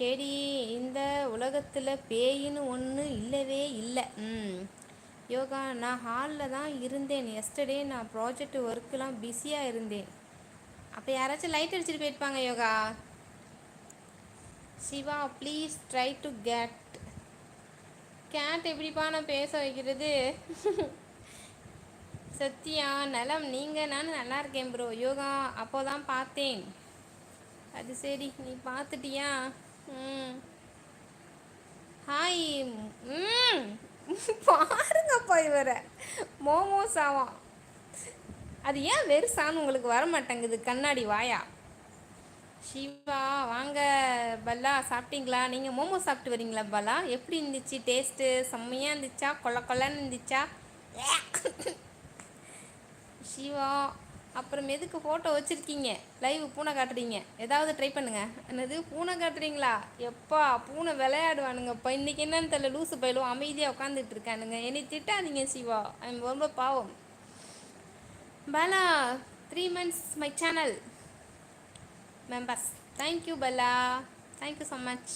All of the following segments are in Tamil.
கேடி இந்த உலகத்தில் பேயின்னு ஒன்று இல்லவே இல்லை. ம். யோகா நான் ஹாலில் தான் இருந்தேன். எஸ்டர்டே நான் ப்ராஜெக்ட் ஒர்க்கெலாம் பிஸியாக இருந்தேன். அப்போ யாராச்சும் லைட் அடிச்சுட்டு போயிருப்பாங்க Yoga? Siva please try to get get எப்படிப்பா நான் பேச வைக்கிறது? சத்யா நலம் நீங்கள் நான் நல்லா இருக்கேன் ப்ரோ யோகா அப்போ தான் பார்த்தேன். அது சரி நீ பார்த்துட்டியா? ஹாய் ம். பாருங்கப்பா இவரை. மோமோஸ் ஆவான் அது ஏன் வெறுசான்னு உங்களுக்கு வர மாட்டேங்குது கண்ணாடி வாயா? சிவா வாங்க. பல்லா சாப்பிட்டீங்களா? நீங்கள் மோமோ சாப்பிட்டு வரீங்களா பல்லா? எப்படி இருந்துச்சு? டேஸ்ட்டு செம்மையாக இருந்துச்சா? கொல்ல கொல்லன்னு இருந்துச்சா? சிவா அப்புறம் எதுக்கு ஃபோட்டோ வச்சுருக்கீங்க. லைவ் பூனை காட்டுறீங்க. ஏதாவது ட்ரை பண்ணுங்க. என்னது பூனை காட்டுறீங்களா? எப்பா பூனை விளையாடுவானுங்கப்பா இன்றைக்கி என்னன்னு தெரியல லூசு பயிலும் அமைதியாக உட்காந்துட்டு இருக்கானுங்க. என்னை திட்டாதீங்க சிவா. ஐம் ரொம்ப பாவம். Bala three months my channel members thank you Bala. Thank you so much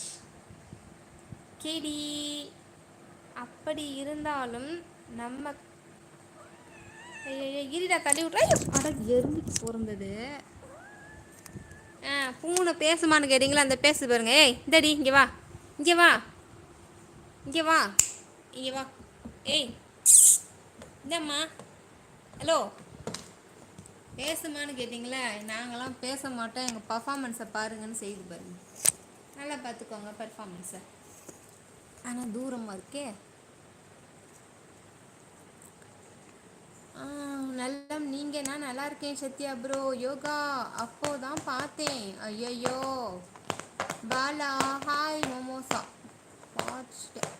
கேடி அப்படி இருந்தாலும் நம்ம இருடா தள்ளி விட்றேன் அட எறும்பிக்கு பிறந்தது. ஆ பூனை பேசுமான்னு கேட்டிங்களா? அந்த பேசு பாருங்க. ஏய் இந்தடி இங்கே வா. இங்கே வா. இங்கே வா. இங்கே வா. ஏய் இந்தம்மா. ஹலோ. பேசுமான்னு கேட்டிங்களா நாங்களாம் பேச மாட்டோம். எங்கள் பர்ஃபாமன்ஸை பாருங்கன்னு செய்து பாருங்க. நல்லா பார்த்துக்கோங்க பர்ஃபாமன்ஸை ஆனால் தூரமாக இருக்கே. நல்லம். நீங்கள் நான் நல்லா இருக்கேன் சத்யா ப்ரோ. யோகா. அப்போ தான் பார்த்தேன். ஐயையோ. பாலா. ஹாய் மோமோசா. பார்த்துட்டேன்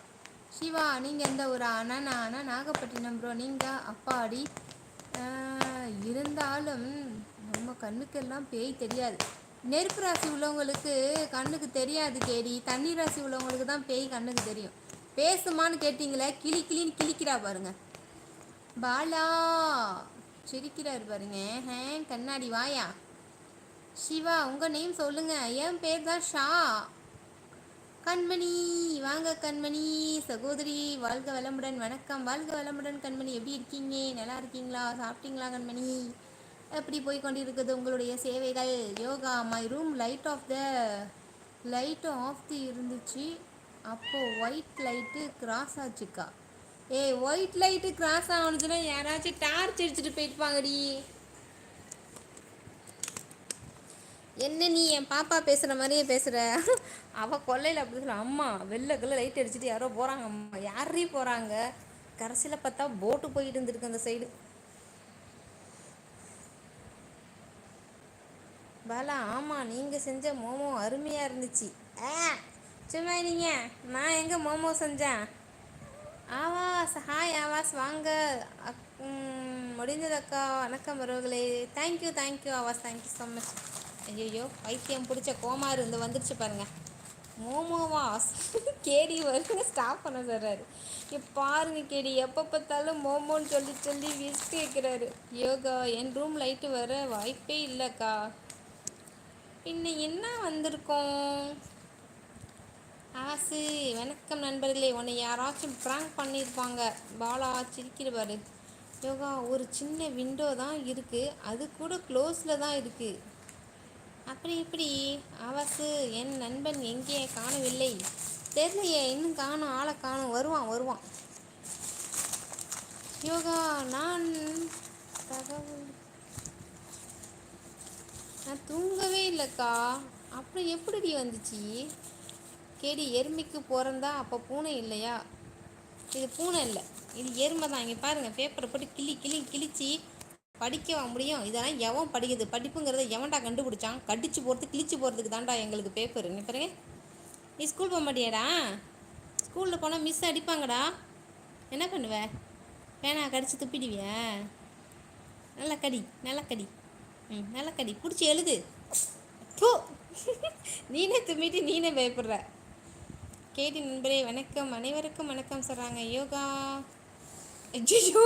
சிவா நீங்கள் எந்த ஊர்? நானா நான் நாகப்பட்டினம் ப்ரோ. நீங்கள் அப்பாடி. இருந்தாலும் நம்ம கண்ணுக்கெல்லாம் பேய் தெரியாது. நெருப்பு ராசி உள்ளவங்களுக்கு கண்ணுக்கு தெரியாது கேடி தண்ணி ராசி உள்ளவங்களுக்கு தான் பேய் கண்ணுக்கு தெரியும். பேசுமான்னு கேட்டிங்களே கிளி கிளின்னு கிளிக்கிறா பாருங்கள் பாலா சிரிக்கிறார் பாருங்க. ஹே கண்ணாடி வாயா. சிவா உங்கள் நேம் சொல்லுங்க. என் பேர் தான் ஷா. கண்மணி வாங்க கண்மணி. சகோதரி வாழ்க வளமுடன். வணக்கம். வாழ்க வளமுடன் கண்மணி. எப்படி இருக்கீங்க? நல்லா இருக்கீங்களா? சாப்பிட்டீங்களா கண்மணி? எப்படி போய் கொண்டிருக்குது உங்களுடைய சேவைகள்? Yoga my room light off the லைட்டும் ஆஃப் தி இருந்துச்சு. அப்போது ஒயிட் லைட்டு கிராஸ் ஆச்சுக்கா. ஏய் ஒயிட் லைட்டு கிராஸ் ஆகணுச்சுன்னா யாராச்சும் டார்ச் அடிச்சுட்டு போயிருப்பாங்கடி. என்ன நீ என் பாப்பா பேசுகிற மாதிரியே பேசுகிற அவள் கொல்லையில் அப்படி சொல்ல அம்மா வெளில கல்ல லைட் அடிச்சுட்டு யாரோ போகிறாங்க அம்மா. யாரே போகிறாங்க கடைசியில் பார்த்தா போட்டு போயிட்டு இருந்துருக்கு அந்த சைடு பாலா ஆமாம் நீங்கள் செஞ்ச மோமோ அருமையாக இருந்துச்சு. ஆ சும்மா நீங்கள் நான் எங்கே மோமோ செஞ்சேன்? ஆவாஸ். ஹாய் ஆவாஸ். வாங்க. முடிஞ்சதக்கா வணக்கம் உறவுகளே. Thank you thank you Awaz. Thank you so much ஐயோ வைத்தியம் பிடிச்ச கோமாறு இந்த வந்துருச்சு பாருங்கள் மோமோவாஸ் கேடி வருங்க ஸ்டாப் பண்ண சொல்கிறாரு பாருங்க கேடி எப்போ பார்த்தாலும் மோமோன்னு சொல்லி சொல்லி விஸ்ட் கேட்குறாரு யோகா என் ரூம் லைட்டு வர வாய்ப்பே இல்லைக்கா. பின்ன என்ன வந்திருக்கோம்? ஆசு. வணக்கம் நண்பர்களே உன்னை யாராச்சும் ப்ராங்க் பண்ணியிருப்பாங்க. பாலா சிரிக்கிறவாரு யோகா ஒரு சின்ன விண்டோ தான் இருக்குது அது கூட க்ளோஸில் தான் இருக்குது அப்படி இப்படி ஆவாசு. என் நண்பன் எங்கே காணவில்லை. தெரியலையே இன்னும் காணும் ஆளை காணும். வருவான் வருவான். யோகா நான் தகவல் நான் தூங்கவே இல்லைக்கா. அப்புறம் எப்படி வந்துச்சு? கேடி எருமைக்கு பிறந்தா அப்போ பூனை இல்லையா? இது பூனை இல்லை. இது எருமை தான். இங்கே பாருங்கள் பேப்பரை போட்டு கிளி கிளி கிழிச்சி படிக்கவா முடியும்? இதெல்லாம் எவன் படிக்குது? படிப்புங்கிறத எவன்டா கண்டுபிடிச்சான்? கடிச்சு போகிறது கிழிச்சு போகிறதுக்கு தான்டா எங்களுக்கு பேப்பர் என்ன பாருங்க. நீ ஸ்கூல் போக மாட்டியாடா? ஸ்கூலில் போனால் மிஸ் அடிப்பாங்கடா. என்ன பண்ணுவ? பேனா கடிச்சு துப்பிடுவியா? நல்லா கடி நல்லா கடி. ம் நல்லா கடி. பிடிச்சி எழுது. நீனே துப்பிட்டு நீனே பயப்படுற. கேடி நண்பரே வணக்கம். அனைவருக்கும் வணக்கம் சொல்கிறாங்க யோகா. ஐயோ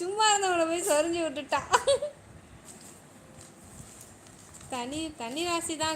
சும்மா இருந்தவங்கள போய் சொரிஞ்சு விட்டுட்டா. தனி தனி ராசி தான்